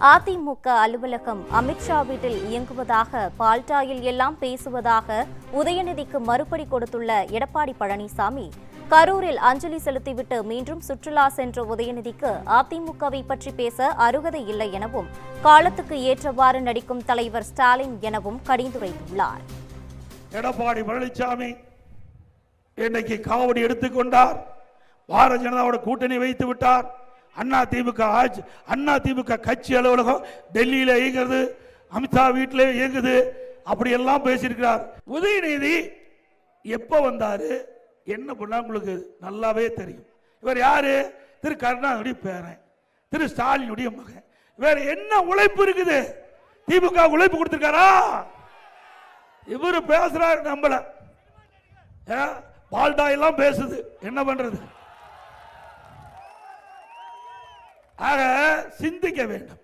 அதிமுக அலுவலகம் அமித்ஷா வீட்டில் இயங்குவதாக பால்டாயில் எல்லாம் பேசுவதாக உதயநிதிக்கு மறுபடி கொடுத்துள்ள எடப்பாடி பழனிசாமி கரூரில் அஞ்சலி செலுத்திவிட்டு மீண்டும் சுற்றுலா சென்ற உதயநிதிக்கு அதிமுகவை பற்றி பேச அருகதை இல்லை எனவும் காலத்துக்கு ஏற்றவாறு நடிக்கும் தலைவர் ஸ்டாலின் எனவும் கடிந்துரைத்துள்ளார். எடப்பாடி பழனிசாமி இன்னைக்கு காவடி எடுத்துக்கொண்டார் பாரதிய ஜனதாவோட கூட்டணி வைத்து விட்டார் அண்ணா திமுக ஆட்சி அண்ணா திமுக கட்சி அலுவலகம் டெல்லியில இயங்குறது அமித்ஷா வீட்டிலே இயங்குது அப்படி எல்லாம் பேசியிருக்கிறார். உதயநிதி எப்போ வந்தார்? என்ன பண்ணா உங்களுக்கு நல்லாவே தெரியும். இவர் யார்? திரு கருணாநிதி பேரன் திரு ஸ்டாலினுடைய மகன். வேற என்ன உழைப்பு இருக்குது? திமுக உழைப்பு கொடுத்துருக்காரா? இவரு பேசுறாரு நம்மள. ஏ, பால்டா எல்லாம் பேசுது. என்ன பண்றது? ஆக சிந்திக்க வேண்டும்.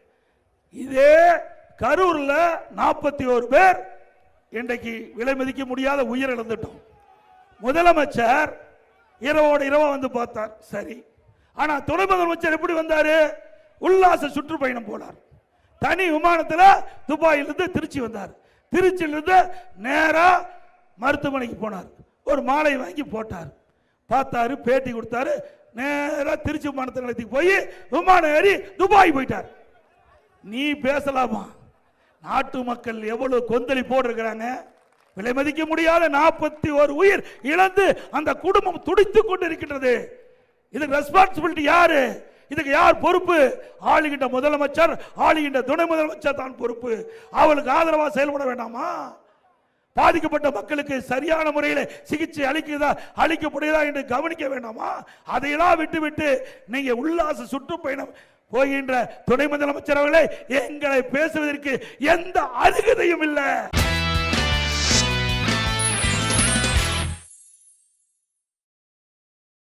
இதே கரூரில் நாற்பத்தி ஒரு பேர் இன்றைக்கு விலை மதிக்க முடியாத உயிர் இழந்துட்டோம். முதலமைச்சர் இரவோடு இரவா வந்து பார்த்தார். சரி. ஆனால் துணை முதலமைச்சர் எப்படி வந்தார்? உல்லாச சுற்றுப்பயணம் போனார். தனி விமானத்தில் துபாயிலிருந்து திருச்சி வந்தார். திருச்சியிலிருந்து நேராக மருத்துவமனைக்கு போனார். ஒரு மாலை வாங்கி போட்டார். பார்த்தாரு பேட்டி கொடுத்தாரு. நேராக திருச்சி விமானத்தை நிலையத்துக்கு போய் விமானம் ஏறி துபாய் போயிட்டார். நீ பேசலாமா? நாட்டு மக்கள் எவ்வளவு கொந்தளி போட்டிருக்கிறாங்க? விலை மதிக்க முடியாத நாற்பத்தி ஒரு உயிர் இழந்து அந்த குடும்பம் துடித்து கொண்டு இருக்கின்றது இதுக்கு ரெஸ்பான்சிபிலிட்டி யாரு? இதுக்கு யார் பொறுப்பு? ஆளுகின்ற முதலமைச்சர் ஆளுகின்ற துணை முதலமைச்சர் தான் பொறுப்பு. அவளுக்கு ஆதரவா செயல்பட வேண்டாமா? பாதிக்கப்பட்ட மக்களுக்கு சரியான முறையில் சிகிச்சை அளிக்கிறதா அளிக்கப்படுகிறதா என்று கவனிக்க வேண்டாமா? அதையெல்லாம் விட்டுவிட்டு நீங்க உல்லாச சுற்றுப்பயணம் போகின்ற துணை முதலமைச்சர் அவர்களே எங்களை பேசுவதற்கு எந்த அருகதையும் இல்லை.